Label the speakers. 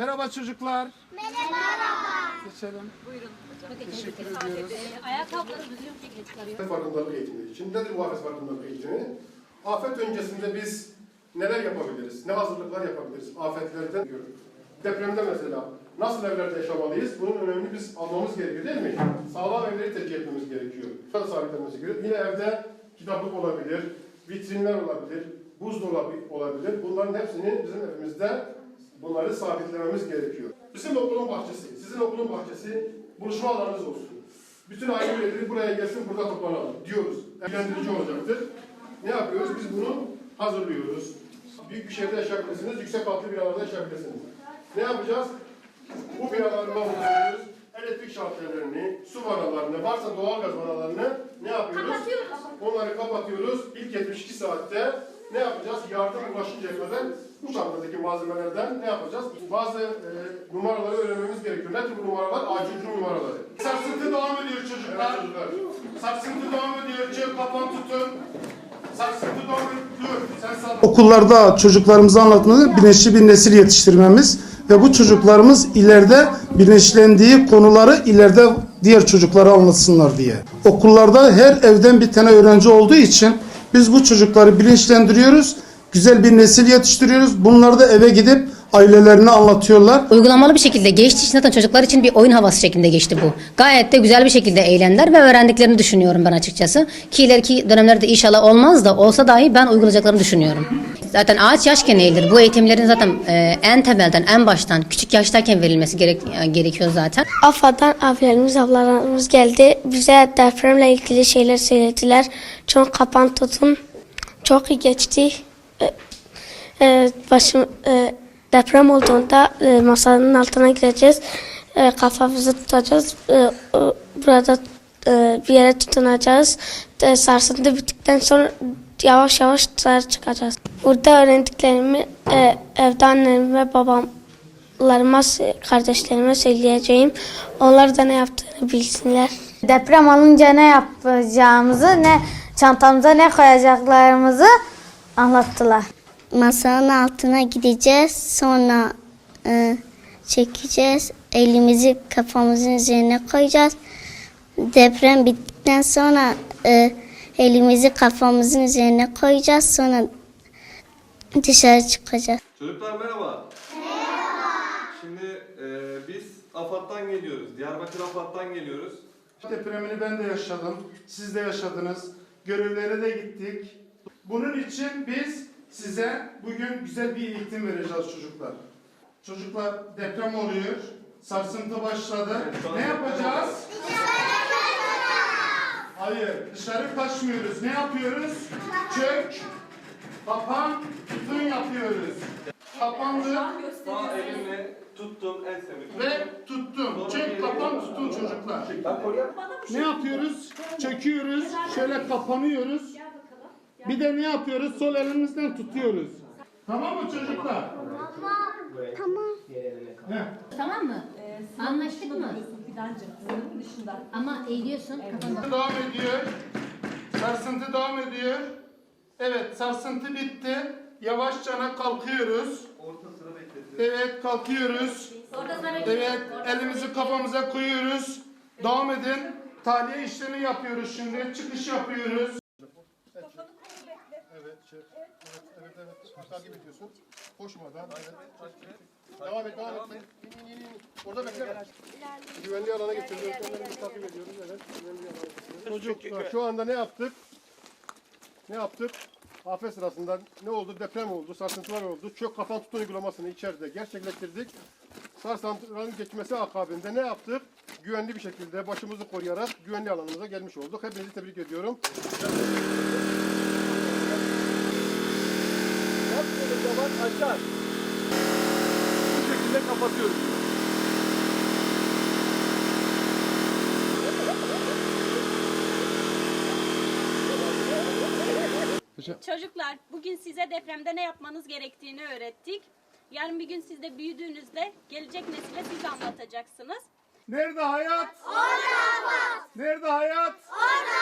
Speaker 1: Merhaba çocuklar. Merhaba. Geçelim. Teşekkür ediyoruz.
Speaker 2: Ayakkabılarımızı yok
Speaker 3: farkındalık eğitimi için. Nedir bu afet farkındalık eğitimi? Afet öncesinde biz neler yapabiliriz? Ne hazırlıklar yapabiliriz? Afetlerden gördük. Depremde mesela nasıl evlerde yaşamalıyız? Bunun önemini biz almamız gerekiyor değil mi? Sağlam evleri tercih etmemiz gerekiyor. Burada sabitlenmesi gerekiyor. Yine evde kitaplık olabilir, vitrinler olabilir, buzdolabı olabilir. Bunların hepsini bizim evimizde bunları sabitlememiz gerekiyor. Bizim okulun bahçesi, sizin okulun bahçesi buluşma alanınız olsun. Bütün aile üyeleri buraya gelsin, burada toplanalım diyoruz. Eğlendirici olacaktır. Ne yapıyoruz? Biz bunu hazırlıyoruz. Büyük bir şehirde yaşayabilirsiniz, yüksek katlı binalarda yaşayabilirsiniz. Ne yapacağız? Bu binaları mahvoluyoruz. Elektrik şalterlerini, su vanalarını, varsa doğalgaz vanalarını ne yapıyoruz?
Speaker 2: Kapatıyoruz.
Speaker 3: Onları kapatıyoruz. İlk 72 saatte ne yapacağız? Yardım ulaşıncaya kadar bu çantadaki malzemelerden ne yapacağız? Bazı e, numaraları öğrenmemiz gerekiyor. Nedir bu numaralar? Acilci numaraları.
Speaker 1: Sarsıntı devam ediyor
Speaker 3: Evet
Speaker 1: çocuklar.
Speaker 3: çocuklar.
Speaker 1: Sarsıntı devam ediyor. Cep kapan tutun. Sarsıntı devam ediyor. Sen sağ
Speaker 4: Okullarda çocuklarımıza anlatmalı bilinçli bir nesil yetiştirmemiz ve bu çocuklarımız ileride bilinçlendiği konuları ileride diğer çocuklara anlatsınlar diye. Okullarda her evden bir tane öğrenci olduğu için biz bu çocukları bilinçlendiriyoruz. Güzel bir nesil yetiştiriyoruz. Bunlar da eve gidip ailelerine anlatıyorlar.
Speaker 2: Uygulamalı bir şekilde için zaten çocuklar için bir oyun havası şeklinde geçti bu. Gayet de güzel bir şekilde eğlendiler ve öğrendiklerini düşünüyorum ben açıkçası. Ki ileriki dönemlerde inşallah olmaz da olsa dahi ben uygulayacaklarını düşünüyorum. Zaten ağaç yaşken eğilir. Bu eğitimlerin zaten e, en temelden, en baştan, küçük yaştayken verilmesi gerek, e, gerekiyor zaten.
Speaker 5: AFAD'dan abilerimiz, ablalarımız geldi. Bize depremle ilgili şeyler söylediler. Çok kapan tutun. Çok iyi geçti. Ee, e, başım, e, deprem olduğunda e, masanın altına gireceğiz. E, kafamızı tutacağız. E, e, burada e, bir yere tutunacağız. E, sarsıntı bittikten sonra yavaş yavaş dışarı çıkacağız. Burada öğrendiklerimi e, evde annem ve babam larıma, kardeşlerime söyleyeceğim. Onlar da ne yaptığını bilsinler.
Speaker 6: Deprem olunca ne yapacağımızı, ne çantamıza ne koyacaklarımızı anlattılar.
Speaker 7: masanın altına gideceğiz. Sonra e, çekeceğiz. Elimizi kafamızın üzerine koyacağız. Deprem bittikten sonra e, elimizi kafamızın üzerine koyacağız. Sonra dışarı çıkacağız.
Speaker 8: Çocuklar merhaba. Merhaba. Şimdi e, biz AFAD'dan geliyoruz. Diyarbakır AFAD'dan geliyoruz.
Speaker 1: Depremini ben de yaşadım. Siz de yaşadınız. Görevlere de gittik. Bunun için biz size bugün güzel bir eğitim vereceğiz çocuklar. Çocuklar deprem oluyor. Sarsıntı başladı.
Speaker 8: Evet,
Speaker 1: Ne yapacağız? Hayır, dışarı kaçmıyoruz. Ne yapıyoruz? Çök, kapan, tutun yapıyoruz. Kapandı
Speaker 8: Sağ elimle tuttum ensemi.
Speaker 1: ve tuttum. Çök, kapan, tutun çocuklar. Ne yapıyoruz? Çöküyoruz, şöyle kapanıyoruz. Bir de ne yapıyoruz? Sol elimizden tutuyoruz. Tamam mı çocuklar? Tamam.
Speaker 2: Tamam mı? Anlaştık mı? Ama eğiliyorsun. kafanı-
Speaker 1: Devam ediyor. Sarsıntı devam ediyor. Evet, sarsıntı bitti. Yavaşça kalkıyoruz.
Speaker 8: Orta sıra bekletiyoruz.
Speaker 1: Evet, kalkıyoruz. Evet, elimizi kafamıza koyuyoruz. Devam edin. Tahliye işlemi yapıyoruz şimdi. Çıkış yapıyoruz.
Speaker 3: Evet, şef. Evet, evet, evet. Takip ediyorsun. Koşmadan. Evet. Devam et, devam et. İn, in, in, in. Orada bekle. Güvenli alana getirdik. Öğretmenlerimizi takip ediyoruz. Evet, güvenli alana. Çocuklar, şu anda ne yaptık? Ne yaptık? Afet sırasında ne oldu? Deprem oldu, sarsıntılar oldu. Çök kapan tutun uygulamasını içeride gerçekleştirdik. Sarsıntıların geçmesi akabinde ne yaptık? Güvenli bir şekilde başımızı koruyarak güvenli alanımıza gelmiş olduk. Hepinizi tebrik ediyorum. Yaptığınız zaman açar. Bu şekilde kapatıyoruz.
Speaker 9: Çocuklar, bugün size depremde ne yapmanız gerektiğini öğrettik. Yarın bir gün siz de büyüdüğünüzde gelecek nesile siz anlatacaksınız.
Speaker 1: Nerede hayat? Orada Nerede hayat? Orada